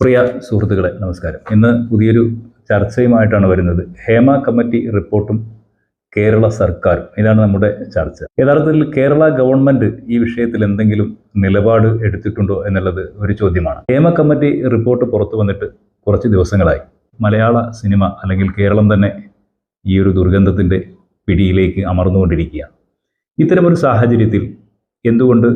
പ്രിയ സുഹൃത്തുക്കളെ നമസ്കാരം. ഇന്ന് പുതിയൊരു ചർച്ചയുമായിട്ടാണ് വരുന്നത്. ഹേമ കമ്മിറ്റി റിപ്പോർട്ടും കേരള സർക്കാരും. ഇതാണ് നമ്മുടെ ചർച്ച. യഥാർത്ഥത്തിൽ കേരള ഗവൺമെന്റ് ഈ വിഷയത്തിൽ എന്തെങ്കിലും നിലപാട് എടുത്തിട്ടുണ്ടോ എന്നുള്ളത് ഒരു ചോദ്യമാണ്. ഹേമ കമ്മിറ്റി റിപ്പോർട്ട് പുറത്തു വന്നിട്ട് കുറച്ച് ദിവസങ്ങളായി. മലയാള സിനിമ അല്ലെങ്കിൽ കേരളം തന്നെ ഈ ഒരു ദുർഗന്ധത്തിന്റെ പിടിയിലേക്ക് അമർന്നുകൊണ്ടിരിക്കുകയാണ്. ഇത്തരമൊരു സാഹചര്യത്തിൽ എന്തുകൊണ്ട്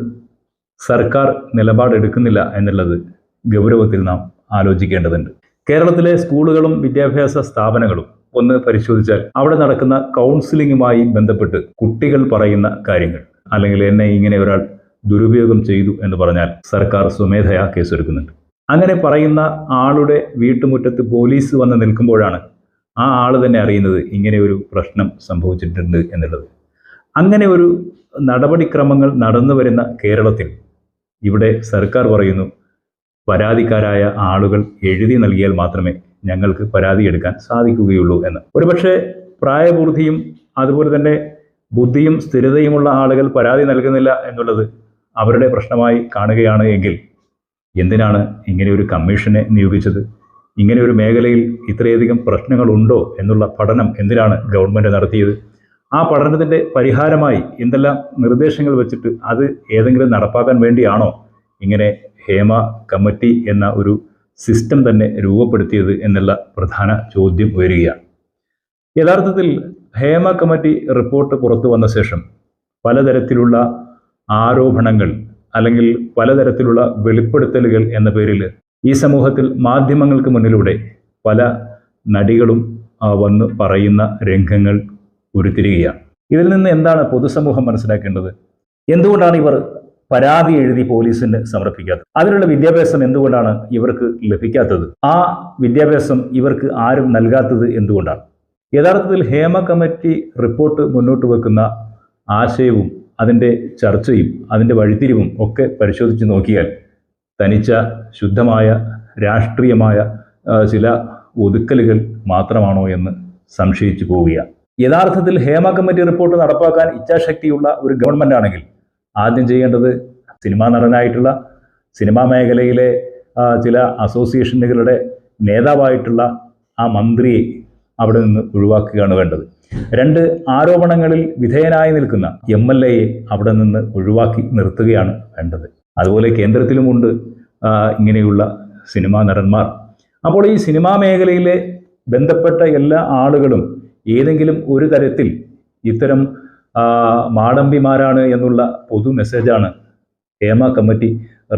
സർക്കാർ നിലപാടെടുക്കുന്നില്ല എന്നുള്ളത് ഗൗരവത്തിൽ നാം ആലോചിക്കേണ്ടതുണ്ട്. കേരളത്തിലെ സ്കൂളുകളും വിദ്യാഭ്യാസ സ്ഥാപനങ്ങളും ഒന്ന് പരിശോധിച്ചാൽ അവിടെ നടക്കുന്ന കൗൺസിലിങ്ങുമായി ബന്ധപ്പെട്ട് കുട്ടികൾ പറയുന്ന കാര്യങ്ങൾ അല്ലെങ്കിൽ എന്നെ ഇങ്ങനെ ഒരാൾ ദുരുപയോഗം ചെയ്തു എന്ന് പറഞ്ഞാൽ സർക്കാർ സ്വമേധയാ കേസെടുക്കുന്നുണ്ട്. അങ്ങനെ പറയുന്ന ആളുടെ വീട്ടുമുറ്റത്ത് പോലീസ് വന്ന് നിൽക്കുമ്പോഴാണ് ആ ആൾ തന്നെ അറിയുന്നത് ഇങ്ങനെ ഒരു പ്രശ്നം സംഭവിച്ചിട്ടുണ്ട് എന്നുള്ളത്. അങ്ങനെ ഒരു നടപടിക്രമങ്ങൾ നടന്നു വരുന്ന കേരളത്തിൽ ഇവിടെ സർക്കാർ പറയുന്നു പരാതിക്കാരായ ആളുകൾ എഴുതി നൽകിയാൽ മാത്രമേ ഞങ്ങൾക്ക് പരാതി എടുക്കാൻ സാധിക്കുകയുള്ളൂ എന്ന്. ഒരുപക്ഷെ പ്രായപൂർത്തിയും അതുപോലെ തന്നെ ബുദ്ധിയും സ്ഥിരതയുമുള്ള ആളുകൾ പരാതി നൽകുന്നില്ല എന്നുള്ളത് അവരുടെ പ്രശ്നമായി കാണുകയാണ് എങ്കിൽ എന്തിനാണ് ഇങ്ങനെ ഒരു കമ്മീഷനെ നിയോഗിച്ചത്? ഇങ്ങനെ ഒരു മേഖലയിൽ ഇത്രയധികം പ്രശ്നങ്ങളുണ്ടോ എന്നുള്ള പഠനം എന്തിനാണ് ഗവൺമെന്റ് നടത്തിയത്? ആ പഠനത്തിന്റെ പരിഹാരമായി എന്തെല്ലാം നിർദ്ദേശങ്ങൾ വെച്ചിട്ട് അത് ഏതെങ്കിലും നടപ്പാക്കാൻ വേണ്ടിയാണോ ഇങ്ങനെ ഹേമ കമ്മിറ്റി എന്ന ഒരു സിസ്റ്റം തന്നെ രൂപപ്പെടുത്തിയത് എന്നുള്ള പ്രധാന ചോദ്യം ഉയരുകയാണ്. യഥാർത്ഥത്തിൽ ഹേമ കമ്മിറ്റി റിപ്പോർട്ട് പുറത്തു വന്ന ശേഷം പലതരത്തിലുള്ള ആരോപണങ്ങൾ അല്ലെങ്കിൽ പലതരത്തിലുള്ള വെളിപ്പെടുത്തലുകൾ എന്ന പേരിൽ ഈ സമൂഹത്തിൽ മാധ്യമങ്ങൾക്ക് മുന്നിലൂടെ പല നടികളും വന്ന് പറയുന്ന രംഗങ്ങൾ ഉരുത്തിരികയാണ് ഇതിൽ നിന്ന് എന്താണ് പൊതുസമൂഹം മനസ്സിലാക്കേണ്ടത്? എന്തുകൊണ്ടാണ് ഇവർ പരാതി എഴുതി പോലീസിന് സമർപ്പിക്കാത്തത്. അതിനുള്ള വിദ്യാഭ്യാസം എന്തുകൊണ്ടാണ് ഇവർക്ക് ലഭിക്കാത്തത്? ആ വിദ്യാഭ്യാസം ഇവർക്ക് ആരും നൽകാത്തത് എന്തുകൊണ്ടാണ്? യഥാർത്ഥത്തിൽ ഹേമ കമ്മിറ്റി റിപ്പോർട്ട് മുന്നോട്ട് വെക്കുന്ന ആശയവും അതിന്റെ ചർച്ചയും അതിന്റെ വഴിത്തിരിവും ഒക്കെ പരിശോധിച്ച് നോക്കിയാൽ തനിച്ച ശുദ്ധമായ രാഷ്ട്രീയമായ ചില ഒതുക്കലുകൾ മാത്രമാണോ എന്ന് സംശയിച്ചു പോവുകയാണ്. യഥാർത്ഥത്തിൽ ഹേമ കമ്മിറ്റി റിപ്പോർട്ട് നടപ്പാക്കാൻ ഇച്ഛാശക്തിയുള്ള ഒരു ഗവൺമെന്റ് ആണെങ്കിൽ ആദ്യം ചെയ്യേണ്ടത് സിനിമാ നടനായിട്ടുള്ള സിനിമാ മേഖലയിലെ ചില അസോസിയേഷനുകളുടെ നേതാവായിട്ടുള്ള ആ മന്ത്രിയെ അവിടെ നിന്ന് ഒഴിവാക്കുകയാണ് വേണ്ടത്. രണ്ട് ആരോപണങ്ങളിൽ വിധേയനായി നിൽക്കുന്ന എം എൽ എയെ അവിടെ നിന്ന് ഒഴിവാക്കി നിർത്തുകയാണ് വേണ്ടത്. അതുപോലെ കേന്ദ്രത്തിലുമുണ്ട് ഇങ്ങനെയുള്ള സിനിമാ നടന്മാർ. അപ്പോൾ ഈ സിനിമാ മേഖലയിലെ ബന്ധപ്പെട്ട എല്ലാ ആളുകളും ഏതെങ്കിലും ഒരു തരത്തിൽ ഇത്തരം മാടമ്പിമാരാണ് എന്നുള്ള പൊതു മെസ്സേജാണ് ഹേമ കമ്മിറ്റി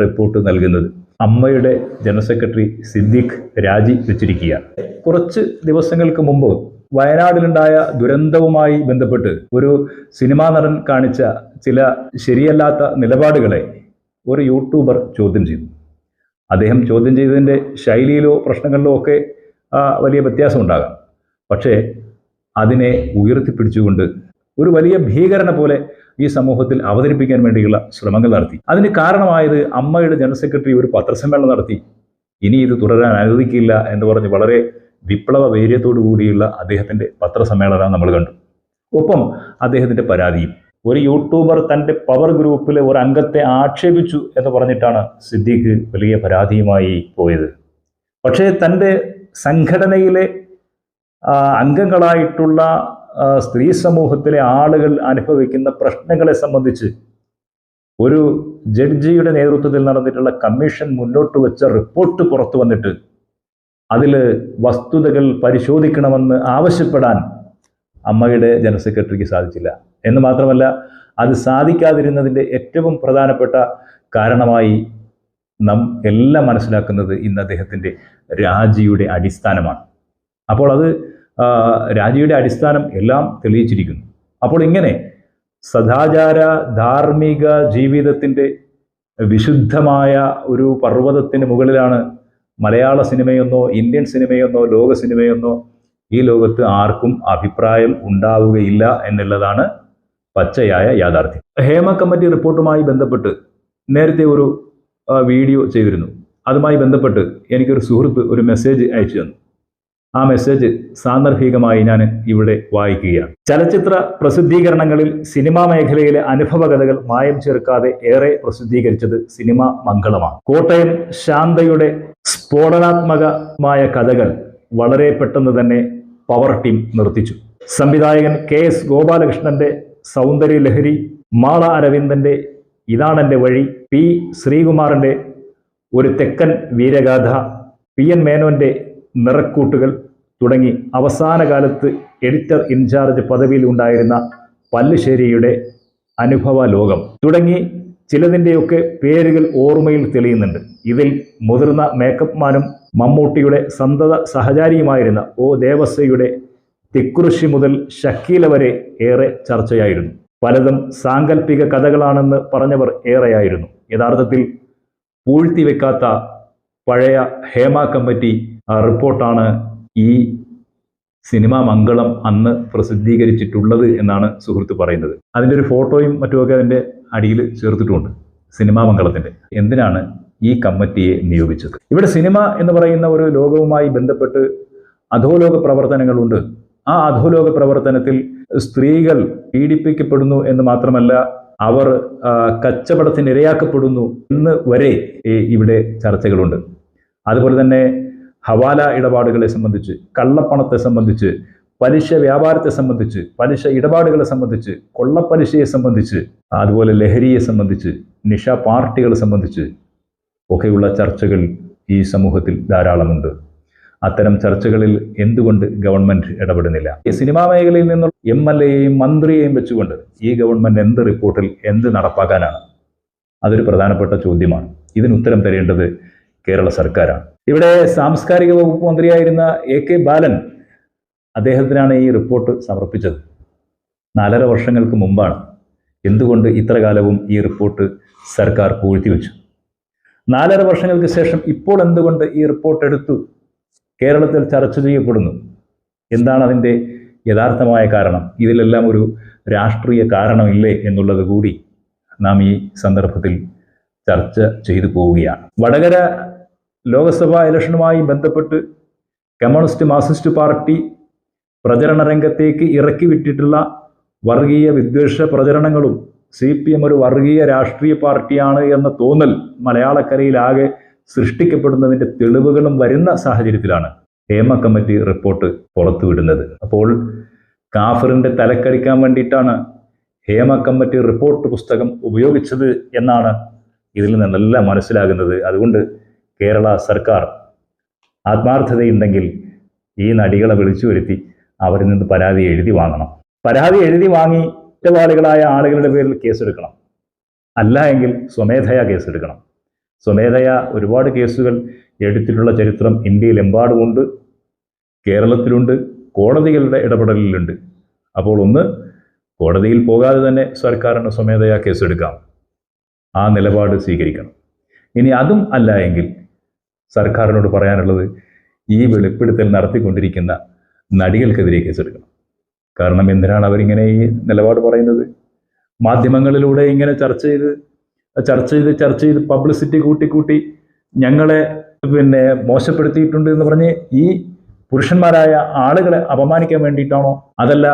റിപ്പോർട്ട് നൽകുന്നത്. അമ്മയുടെ ജനറൽ സെക്രട്ടറി സിദ്ദീഖ് രാജി വെച്ചിരിക്കുകയാണ് കുറച്ച് ദിവസങ്ങൾക്ക് മുമ്പ് വയനാടിലുണ്ടായ ദുരന്തവുമായി ബന്ധപ്പെട്ട് ഒരു സിനിമാ നടൻ കാണിച്ച ചില ശരിയല്ലാത്ത നിലപാടുകളെ ഒരു യൂട്യൂബർ ചോദ്യം ചെയ്തു. അദ്ദേഹം ചോദ്യം ചെയ്തതിന്റെ ശൈലിയിലോ പ്രശ്നങ്ങളിലോ ഒക്കെ വലിയ വ്യത്യാസം ഉണ്ടാകാം പക്ഷേ അതിനെ ഉയർത്തിപ്പിടിച്ചുകൊണ്ട് ഒരു വലിയ ഭീകരനെ പോലെ ഈ സമൂഹത്തിൽ അവതരിപ്പിക്കാൻ വേണ്ടിയുള്ള ശ്രമങ്ങൾ നടത്തി. അതിന് കാരണമായത് അമ്മയുടെ ജനറൽ സെക്രട്ടറി ഒരു പത്രസമ്മേളനം നടത്തി. ഇനി ഇത് തുടരാൻ അനുവദിക്കില്ല എന്ന് പറഞ്ഞ് വളരെ വിപ്ലവ വീര്യത്തോടു കൂടിയുള്ള അദ്ദേഹത്തിന്റെ പത്രസമ്മേളനം നമ്മൾ കണ്ടു. ഒപ്പം അദ്ദേഹത്തിന്റെ പരാതിയും. ഒരു യൂട്യൂബർ തന്റെ പവർ ഗ്രൂപ്പിലെ ഒരു അംഗത്തെ ആക്ഷേപിച്ചു എന്ന് പറഞ്ഞിട്ടാണ് സിദ്ദീഖ് വലിയ പരാതിയുമായി പോയത്. പക്ഷേ തന്റെ സംഘടനയിലെ അംഗങ്ങളായിട്ടുള്ള സ്ത്രീ സമൂഹത്തിലെ ആളുകൾ അനുഭവിക്കുന്ന പ്രശ്നങ്ങളെ സംബന്ധിച്ച് ഒരു ജഡ്ജിയുടെ നേതൃത്വത്തിൽ നടന്നിട്ടുള്ള കമ്മീഷൻ മുന്നോട്ട് വെച്ച റിപ്പോർട്ട് പുറത്തു വന്നിട്ട് അതിൽ വസ്തുതകൾ പരിശോധിക്കണമെന്ന് ആവശ്യപ്പെടാൻ അമ്മയുടെ ജനറൽ സെക്രട്ടറിക്ക് സാധിച്ചില്ല. എന്ന് മാത്രമല്ല അത് സാധിക്കാതിരുന്നതിന്റെ ഏറ്റവും പ്രധാനപ്പെട്ട കാരണമായി നാം എല്ലാം മനസ്സിലാക്കുന്നത് ഇന്ന് അദ്ദേഹത്തിന്റെ രാജിയുടെ അടിസ്ഥാനമാണ്. അപ്പോൾ അത് രാജിയുടെ അടിസ്ഥാനം എല്ലാം തെളിയിച്ചിരിക്കുന്നു. അപ്പോൾ ഇങ്ങനെ സദാചാര ധാർമ്മിക ജീവിതത്തിന്റെ വിശുദ്ധമായ ഒരു പർവതത്തിന് മുകളിലാണ് മലയാള സിനിമയെന്നോ ഇന്ത്യൻ സിനിമയെന്നോ ലോക സിനിമയെന്നോ ഈ ലോകത്ത് ആർക്കും അഭിപ്രായം ഉണ്ടാവുകയില്ല എന്നുള്ളതാണ് പച്ചയായ യാഥാർത്ഥ്യം. ഹേമ കമ്മിറ്റി റിപ്പോർട്ടുമായി ബന്ധപ്പെട്ട് നേരത്തെ ഒരു വീഡിയോ ചെയ്തിരുന്നു. അതുമായി ബന്ധപ്പെട്ട് എനിക്കൊരു സുഹൃത്ത് ഒരു മെസ്സേജ് അയച്ചു തന്നു. ആ മെസ്സേജ് സാന്ദർഭികമായി ഞാൻ ഇവിടെ വായിക്കുകയാണ്. ചലച്ചിത്ര പ്രസിദ്ധീകരണങ്ങളിൽ സിനിമാ മേഖലയിലെ അനുഭവകഥകൾ മായം ചേർക്കാതെ ഏറെ പ്രസിദ്ധീകരിച്ചത് സിനിമ മംഗളമാണ്. കോട്ടയം ശാന്തയുടെ സ്ഫോടനാത്മകമായ കഥകൾ വളരെ പെട്ടെന്ന് തന്നെ പവർ ടീം നിർത്തിച്ചു. സംവിധായകൻ കെ എസ് ഗോപാലകൃഷ്ണന്റെ സൗന്ദര്യ ലഹരി മാള അരവിന്ദന്റെ ഇതാണെന്റെ വഴി പി ശ്രീകുമാറിന്റെ ഒരു തെക്കൻ വീരഗാഥ പി എൻ മേനോന്റെ നിറക്കൂട്ടുകൾ തുടങ്ങി അവസാന കാലത്ത് എഡിറ്റർ ഇൻചാർജ് പദവിയിൽ ഉണ്ടായിരുന്ന പല്ലുശ്ശേരിയുടെ അനുഭവ ലോകം. തുടങ്ങി ചിലതിന്റെയൊക്കെ പേരുകൾ ഓർമ്മയിൽ തെളിയുന്നുണ്ട്. ഇതിൽ മുതിർന്ന മേക്കപ്പ് മാനും മമ്മൂട്ടിയുടെ സന്തത സഹചാരിയുമായിരുന്ന ഒ ദേവസ്വയുടെ തിക്കുറിശി മുതൽ ഷക്കീല വരെ ഏറെ ചർച്ചയായിരുന്നു. പലതും സാങ്കല്പിക കഥകളാണെന്ന് പറഞ്ഞവർ ഏറെയായിരുന്നു. യഥാർത്ഥത്തിൽ പൂഴ്ത്തിവെക്കാത്ത പഴയ ഹേമ കമ്മിറ്റി റിപ്പോർട്ടാണ് ഈ സിനിമാ മംഗളം അന്ന് പ്രസിദ്ധീകരിച്ചിട്ടുള്ളത് എന്നാണ് സുഹൃത്ത് പറയുന്നത്. അതിന്റെ ഒരു ഫോട്ടോയും മറ്റുമൊക്കെ അതിന്റെ അടിയിൽ ചേർത്തിട്ടുമുണ്ട്. സിനിമാ മംഗളത്തിന്റെ. എന്തിനാണ് ഈ കമ്മിറ്റിയെ നിയോഗിച്ചത്? ഇവിടെ സിനിമ എന്ന് പറയുന്ന ഒരു ലോകവുമായി ബന്ധപ്പെട്ട് അധോലോക പ്രവർത്തനങ്ങളുണ്ട്. ആ അധോലോക പ്രവർത്തനത്തിൽ സ്ത്രീകൾ പീഡിപ്പിക്കപ്പെടുന്നു എന്ന് മാത്രമല്ല അവർ കച്ചവടത്തിന് ഇരയാക്കപ്പെടുന്നു എന്ന് വരെ ഇവിടെ ചർച്ചകളുണ്ട്. അതുപോലെ തന്നെ ഹവാല ഇടപാടുകളെ സംബന്ധിച്ച് കള്ളപ്പണത്തെ സംബന്ധിച്ച് പലിശ വ്യാപാരത്തെ സംബന്ധിച്ച് പലിശ ഇടപാടുകളെ സംബന്ധിച്ച് കൊള്ളപ്പലിശയെ സംബന്ധിച്ച് അതുപോലെ ലഹരിയെ സംബന്ധിച്ച് നിഷ പാർട്ടികളെ സംബന്ധിച്ച് ഒക്കെയുള്ള ചർച്ചകൾ ഈ സമൂഹത്തിൽ ധാരാളമുണ്ട്. അത്തരം ചർച്ചകളിൽ എന്തുകൊണ്ട് ഗവൺമെന്റ് ഇടപെടുന്നില്ല? ഈ സിനിമാ മേഖലയിൽ നിന്നുള്ള എം എൽ എയെയും മന്ത്രിയെയും വെച്ചുകൊണ്ട് ഈ ഗവൺമെന്റ് എന്ത് റിപ്പോർട്ടിൽ എന്ത് നടപ്പാക്കാനാണ്? അതൊരു പ്രധാനപ്പെട്ട ചോദ്യമാണ്. ഇതിന് ഉത്തരം തരേണ്ടത് കേരള സർക്കാരാണ്. ഇവിടെ സാംസ്കാരിക വകുപ്പ് മന്ത്രിയായിരുന്ന എ കെ ബാലൻ അദ്ദേഹത്തിനാണ് ഈ റിപ്പോർട്ട് സമർപ്പിച്ചത്. നാലര വർഷങ്ങൾക്ക് മുമ്പാണ്. എന്തുകൊണ്ട് ഇത്ര കാലവും ഈ റിപ്പോർട്ട് സർക്കാർ പൂഴ്ത്തിവെച്ചു നാലര വർഷങ്ങൾക്ക് ശേഷം ഇപ്പോൾ എന്തുകൊണ്ട് ഈ റിപ്പോർട്ട് എടുത്തു? കേരളത്തിൽ ചർച്ച ചെയ്യപ്പെടുന്നു. എന്താണ് അതിന്റെ യഥാർത്ഥമായ കാരണം? ഇതിലെല്ലാം ഒരു രാഷ്ട്രീയ കാരണമില്ലേ എന്നുള്ളത് കൂടി നാം ഈ സന്ദർഭത്തിൽ ചർച്ച ചെയ്തു പോവുകയാണ്. വടകര ലോക്സഭാ ഇലക്ഷനുമായി ബന്ധപ്പെട്ട് കമ്മ്യൂണിസ്റ്റ് മാർക്സിസ്റ്റ് പാർട്ടി പ്രചരണ രംഗത്തേക്ക് ഇറക്കി വിട്ടിട്ടുള്ള വർഗീയ വിദ്വേഷ പ്രചരണങ്ങളും സി പി എം ഒരു വർഗീയ രാഷ്ട്രീയ പാർട്ടിയാണ് എന്ന തോന്നൽ മലയാളക്കരയിലാകെ സൃഷ്ടിക്കപ്പെടുന്നതിന്റെ തെളിവുകളും വരുന്ന സാഹചര്യത്തിലാണ് ഹേമ കമ്മിറ്റി റിപ്പോർട്ട് പുറത്തുവിടുന്നത് അപ്പോൾ കാഫറിന്റെ തലക്കടിക്കാൻ വേണ്ടിയിട്ടാണ് ഹേമ കമ്മിറ്റി റിപ്പോർട്ട് പുസ്തകം ഉപയോഗിച്ചത് എന്നാണ് ഇതിൽ നിന്നെല്ലാം മനസ്സിലാകുന്നത്. അതുകൊണ്ട് കേരള സർക്കാർ ആത്മാർത്ഥതയുണ്ടെങ്കിൽ ഈ നടികളെ വിളിച്ചു വരുത്തി അവരിൽ നിന്ന് പരാതി എഴുതി വാങ്ങണം. പരാതി എഴുതി വാങ്ങി കുറ്റവാളികളായ ആളുകളുടെ പേരിൽ കേസെടുക്കണം. അല്ല എങ്കിൽ സ്വമേധയാ കേസെടുക്കണം. സ്വമേധയാ ഒരുപാട് കേസുകൾ എടുത്തിട്ടുള്ള ചരിത്രം ഇന്ത്യയിലെമ്പാടുമുണ്ട് കേരളത്തിലുണ്ട് കോടതികളുടെ ഇടപെടലിലുണ്ട്. അപ്പോൾ ഒന്ന് കോടതിയിൽ പോകാതെ തന്നെ സർക്കാരിന് സ്വമേധയാ കേസെടുക്കാം. ആ നിലപാട് സ്വീകരിക്കണം. ഇനി അതും അല്ല എങ്കിൽ സർക്കാരിനോട് പറയാനുള്ളത് ഈ വെളിപ്പെടുത്തൽ നടത്തിക്കൊണ്ടിരിക്കുന്ന നടികൾക്കെതിരെ കേസെടുക്കണം. കാരണം എന്തിനാണ് അവരിങ്ങനെ ഈ നിലപാട് പറയുന്നത്? മാധ്യമങ്ങളിലൂടെ ഇങ്ങനെ ചർച്ച ചെയ്ത് ചർച്ച ചെയ്ത് ചർച്ച ചെയ്ത് പബ്ലിസിറ്റി കൂട്ടി കൂട്ടി ഞങ്ങളെ പിന്നെ മോശപ്പെടുത്തിയിട്ടുണ്ട് എന്ന് പറഞ്ഞ് ഈ പുരുഷന്മാരായ ആളുകളെ അപമാനിക്കാൻ വേണ്ടിയിട്ടാണോ? അതല്ല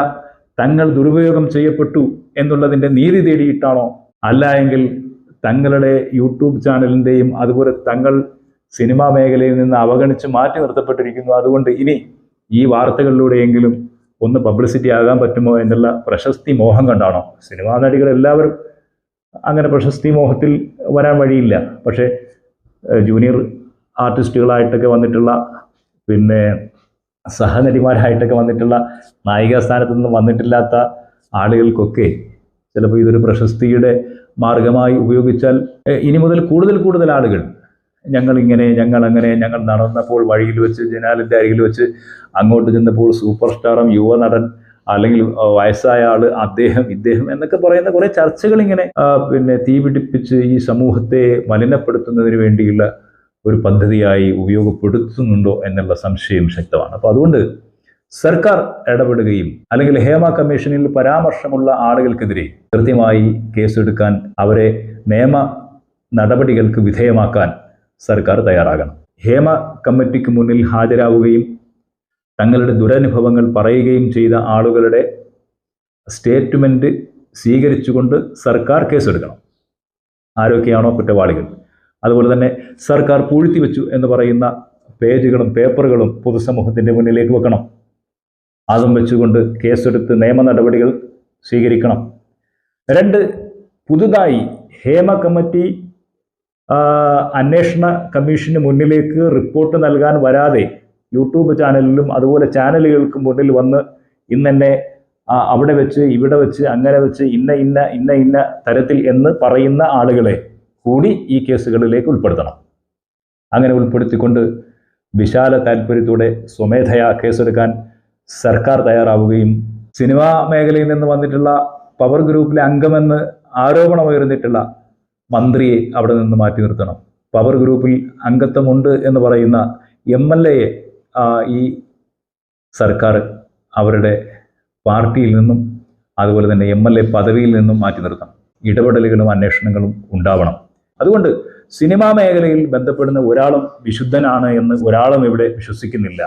തങ്ങൾ ദുരുപയോഗം ചെയ്യപ്പെട്ടു എന്നുള്ളതിന്റെ നീതി തേടിയിട്ടാണോ? അല്ല എങ്കിൽ തങ്ങളുടെ യൂട്യൂബ് ചാനലിന്റെയും അതുപോലെ തങ്ങൾ സിനിമാ മേഖലയിൽ നിന്ന് അവഗണിച്ച് മാറ്റി നിർത്തപ്പെട്ടിരിക്കുന്നു. അതുകൊണ്ട് ഇനി ഈ വാർത്തകളിലൂടെയെങ്കിലും ഒന്ന് പബ്ലിസിറ്റി ആകാൻ പറ്റുമോ എന്നുള്ള പ്രശസ്തി മോഹം കണ്ടാണോ? സിനിമാ നടികൾ എല്ലാവരും അങ്ങനെ പ്രശസ്തി മോഹത്തിൽ വരാൻ വഴിയില്ല. പക്ഷേ ജൂനിയർ ആർട്ടിസ്റ്റുകളായിട്ടൊക്കെ വന്നിട്ടുള്ള പിന്നെ സഹനടിമാരായിട്ടൊക്കെ വന്നിട്ടുള്ള നായികാ സ്ഥാനത്തൊന്നും വന്നിട്ടില്ലാത്ത ആളുകൾക്കൊക്കെ ചിലപ്പോൾ ഇതൊരു പ്രശസ്തിയുടെ മാർഗമായി ഉപയോഗിച്ചാൽ ഇനി മുതൽ കൂടുതൽ കൂടുതൽ ആളുകൾ ഞങ്ങളിങ്ങനെ ഞങ്ങൾ അങ്ങനെ ഞങ്ങൾ നടന്നപ്പോൾ വഴിയിൽ വെച്ച് ജനാലിന്റെ അരികിൽ വെച്ച് അങ്ങോട്ട് ചെന്നപ്പോൾ സൂപ്പർ സ്റ്റാറും യുവ നടൻ അല്ലെങ്കിൽ വയസ്സായ ആൾ അദ്ദേഹം ഇദ്ദേഹം എന്നൊക്കെ പറയുന്ന കുറെ ചർച്ചകൾ ഇങ്ങനെ പിന്നെ തീപിടിപ്പിച്ച് ഈ സമൂഹത്തെ മലിനപ്പെടുത്തുന്നതിന് വേണ്ടിയുള്ള ഒരു പദ്ധതിയായി ഉപയോഗപ്പെടുത്തുന്നുണ്ടോ എന്നുള്ള സംശയം ശക്തമാണ്. അപ്പോൾ അതുകൊണ്ട് സർക്കാർ ഇടപെടുകയും അല്ലെങ്കിൽ ഹേമ കമ്മീഷനിൽ പരാമർശമുള്ള ആളുകൾക്കെതിരെ കൃത്യമായി കേസെടുക്കാൻ അവരെ നിയമ നടപടികൾക്ക് വിധേയമാക്കാൻ സർക്കാർ തയ്യാറാകണം. ഹേമ കമ്മിറ്റിക്ക് മുന്നിൽ ഹാജരാവുകയും തങ്ങളുടെ ദുരനുഭവങ്ങൾ പറയുകയും ചെയ്ത ആളുകളുടെ സ്റ്റേറ്റ്മെന്റ് സ്വീകരിച്ചുകൊണ്ട് സർക്കാർ കേസെടുക്കണം. ആരൊക്കെയാണോ കുറ്റവാളികൾ. അതുപോലെ തന്നെ സർക്കാർ പൂഴ്ത്തിവെച്ചു എന്ന് പറയുന്ന പേജുകളും പേപ്പറുകളും പൊതുസമൂഹത്തിന്റെ മുന്നിലേക്ക് വെക്കണം. അതും വെച്ചുകൊണ്ട് കേസെടുത്ത് നിയമ നടപടികൾ സ്വീകരിക്കണം. രണ്ട് പുതുതായി ഹേമ കമ്മിറ്റി അന്വേഷണ കമ്മീഷന് മുന്നിലേക്ക് റിപ്പോർട്ട് നൽകാൻ വരാതെ യൂട്യൂബ് ചാനലിലും അതുപോലെ ചാനലുകൾക്ക് മുന്നിൽ വന്ന് ഇന്നെന്നെ അവിടെ വെച്ച് ഇവിടെ വെച്ച് അങ്ങനെ വെച്ച് ഇന്ന ഇന്ന ഇന്ന ഇന്ന തരത്തിൽ എന്ന് പറയുന്ന ആളുകളെ കൂടി ഈ കേസുകളിലേക്ക് ഉൾപ്പെടുത്തണം. അങ്ങനെ ഉൾപ്പെടുത്തിക്കൊണ്ട് വിശാല താല്പര്യത്തോടെ സ്വമേധയാ കേസെടുക്കാൻ സർക്കാർ തയ്യാറാവുകയും സിനിമാ മേഖലയിൽ നിന്ന് വന്നിട്ടുള്ള പവർ ഗ്രൂപ്പിലെ അംഗമെന്ന് ആരോപണമുയർന്നിട്ടുള്ള മന്ത്രിയെ അവിടെ നിന്ന് മാറ്റി നിർത്തണം. പവർ ഗ്രൂപ്പിൽ അംഗത്വമുണ്ട് എന്ന് പറയുന്ന എം എൽ എയെ ഈ സർക്കാർ അവരുടെ പാർട്ടിയിൽ നിന്നും അതുപോലെ തന്നെ എം എൽ എ പദവിയിൽ നിന്നും മാറ്റി നിർത്തണം. ഇടപെടലുകളും അന്വേഷണങ്ങളും ഉണ്ടാവണം. അതുകൊണ്ട് സിനിമാ മേഖലയിൽ ബന്ധപ്പെടുന്ന ഒരാളും വിശുദ്ധനാണ് എന്ന് ഒരാളും ഇവിടെ വിശ്വസിക്കുന്നില്ല.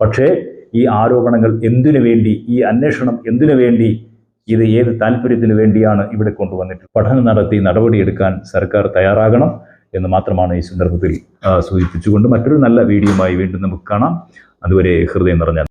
പക്ഷേ ഈ ആരോപണങ്ങൾ എന്തിനു വേണ്ടി ഈ അന്വേഷണം എന്തിനു വേണ്ടി ഇത് ഏത് താല്പര്യത്തിന് വേണ്ടിയാണ് ഇവിടെ കൊണ്ടുവന്നിട്ട് പഠനം നടത്തി നടപടിയെടുക്കാൻ സർക്കാർ തയ്യാറാകണം എന്ന് മാത്രമാണ് ഈ സന്ദർഭത്തിൽ സൂചിപ്പിച്ചുകൊണ്ട് മറ്റൊരു നല്ല വീഡിയോയുമായി വീണ്ടും നമുക്ക് കാണാം. അതുവരെ ഹൃദയം നിറഞ്ഞ